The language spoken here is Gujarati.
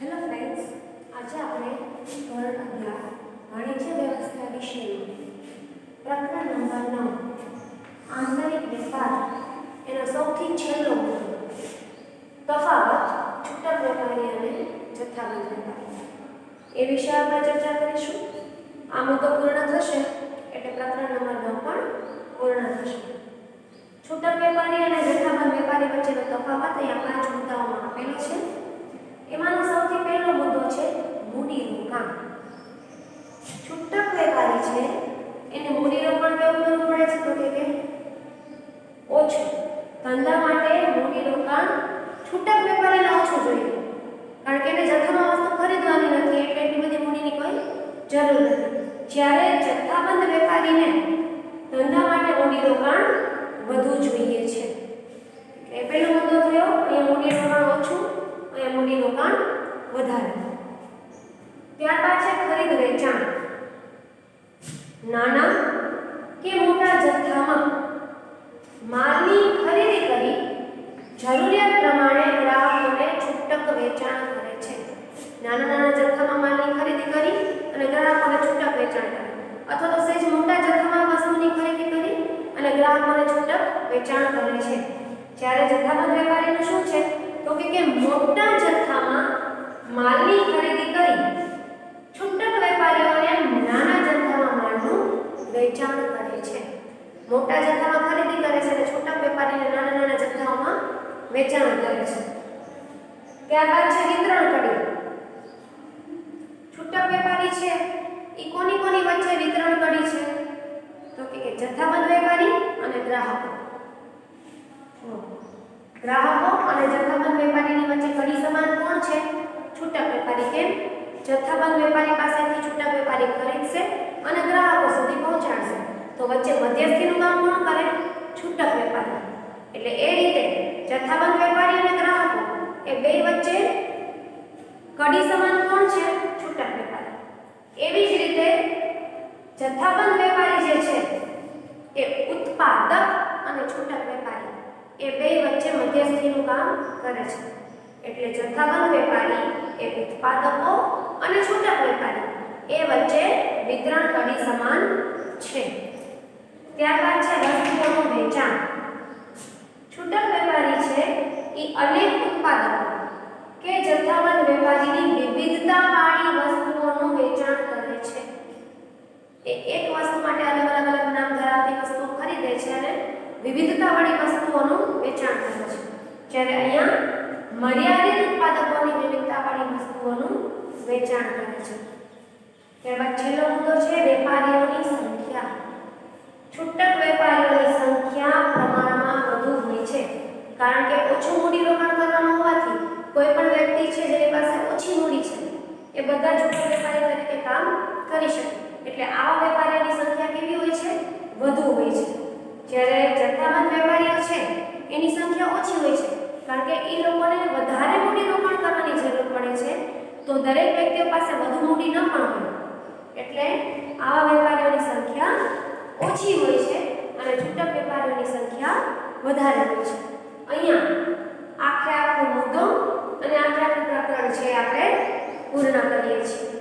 હેલો ફ્રેન્ડ્સ આજે આપણે ધોરણ અગિયાર વાણિજ્ય વ્યવસ્થા વિષયનું પ્રકરણ નંબર નવ, આંતરિક વેપાર એનો સૌથી છેલ્લો તફાવત છૂટક વેપારી અને જથ્થાબંધ વેપારી એ વિશે આપણે ચર્ચા કરીશું. આ મુદ્દો પૂર્ણ થશે, એટલે પ્રકરણ નંબર નવ પણ પૂર્ણ થશે. છૂટક વેપારી અને જથ્થાબંધ વેપારી વચ્ચેનો તફાવત અહીંયા પાંચ મુદ્દાઓમાં આપેલો છે. એમાંનો છે મૂડીનું કામ. છૂટક વેપારી છે, એને મૂડીનો પણ કેવું કરવું પડે છે તો કે ઓછું. ધંધા માટે મૂડીનું કામ છૂટક વેપારીને ઓછું જોઈએ. કારણ કે એને જથ્થામાં વસ્તુ ખરીદવાની નથી એટલે એટલી બધી મૂડીની કોઈ જરૂર નથી. જ્યારે જથ્થાબંધ વેપારીને ધંધા માટે મૂડી રોકાણ વધુ જોઈએ છે. એટલે પહેલો મુદ્દો થયો, અહીંયા મૂડી રોકાણ ઓછું, અહીંયા મૂડી રોકાણ વધારે. ત્યારબાદ છે ખરીદ વેચાણ નાના કે મોટા જથ્થામાં? માલની ખરીદી કરી જરૂરિયાત પ્રમાણે ગ્રાહકોને છૂટક વેચાણ કરે છે. નાના નાના જથ્થામાં માલની ખરીદી કરી અને ગ્રાહકોને છૂટક વેચાણ કરે. અથવા તો સહેજ મોટા જથ્થામાં વસ્તુની ખરીદી કરી અને ગ્રાહકોને છૂટક વેચાણ કરે છે. જ્યારે જથ્થાબંધ વેપારીનું શું છે? તો કે મોટા જથ્થામાં માલની ખરીદી કરી છૂટક વેપારીઓને નાના જથ્થામાં માલનું વેચાણ કરે છે મોટા જથ્થામાં ખરીદી કરે છે અને છૂટક વેપારીને નાના નાના જથ્થાઓમાં વેચાણ કરે છે. ત્યારબાદ છે વિતરણ કડી. છૂટક વેપારી છે એ કોની કોની વચ્ચે વિતરણ કડી છે? તો કે જથ્થાબંધ વેપારી અને ગ્રાહકો. ગ્રાહકો અને જથ્થાબંધ વેપારીની વચ્ચે કડી સમાન કોણ છે? છૂટક વેપારી કેમ? જથ્થાબંધ વેપારી પાસેથી છૂટક વેપારી ખરીદશે અને ગ્રાહકો સુધી પહોંચાડશે. તો વચ્ચે મધ્યસ્થીનું કામ કોણ કરે? છૂટક વેપારી. એટલે એ રીતે જથ્થાબંધ વેપારી અને ગ્રાહકો એ બે વચ્ચે કડી સમાન કોણ છે? છૂટક વેપારી. એવી જ રીતે જથ્થાબંધ વેપારી જે છે એ ઉત્પાદક અને છૂટક વેપારી એ બે વચ્ચે મધ્યસ્થીનું કામ કરે છે. એટલે જથ્થાબંધ વેપારી એ ઉત્પાદકો અને છૂટક વેપારી એ વચ્ચે વિતરણ કડી સમાન છે. ત્યારબાદ છે વસ્તુઓનું વેચાણ. છૂટક વેપારી છે એ અનેક ઉત્પાદકો કે જથ્થાબંધ વેપારીની વિવિધતાવાળી વસ્તુઓનું વેચાણ કરે છે. એ એક વસ્તુ માટે અલગ અલગ અલગ નામ ધરાવતી વસ્તુઓ ખરીદે છે અને વિવિધતાવાળી વસ્તુઓનું વેચાણ કરે છે. જ્યારે અહીંયા મર્યાદિત ઉત્પાદકોની વિવિધતાવાળી વસ્તુઓનું વેચાણ કરે છે. ત્યારબાદ છેલ્લો મુદ્દો છે વેપારીઓની સંખ્યા. છૂટક વેપારીઓની સંખ્યા પ્રમાણમાં વધુ હોય છે. કારણ કે ઓછું મૂડી રોકાણ કરવાનું હોવાથી કોઈ પણ વ્યક્તિ છે જેની પાસે ઓછી મૂડી છે, એ બધા છૂટક વેપારી તરીકે કામ કરી શકે. એટલે આવા વેપારીઓની સંખ્યા કેવી હોય છે? વધુ હોય છે. જ્યારે જથ્થાબંધ વેપારીઓ છે, એની સંખ્યા ઓછી હોય છે. કારણ કે એ લોકોને વધારે મૂડી રોકાણ કરવાની જરૂર પડે છે, તો દરેક વ્યક્તિઓ પાસે વધુ મૂડી ન પણ હોય. એટલે આવા વેપારીઓની સંખ્યા ઓછી હોય છે અને છૂટક વેપારીઓની સંખ્યા વધારે હોય છે. અહીંયા આખે આખો મુદ્દો અને આખે આખું પ્રકરણ છે આપણે પૂર્ણ કરીએ છીએ.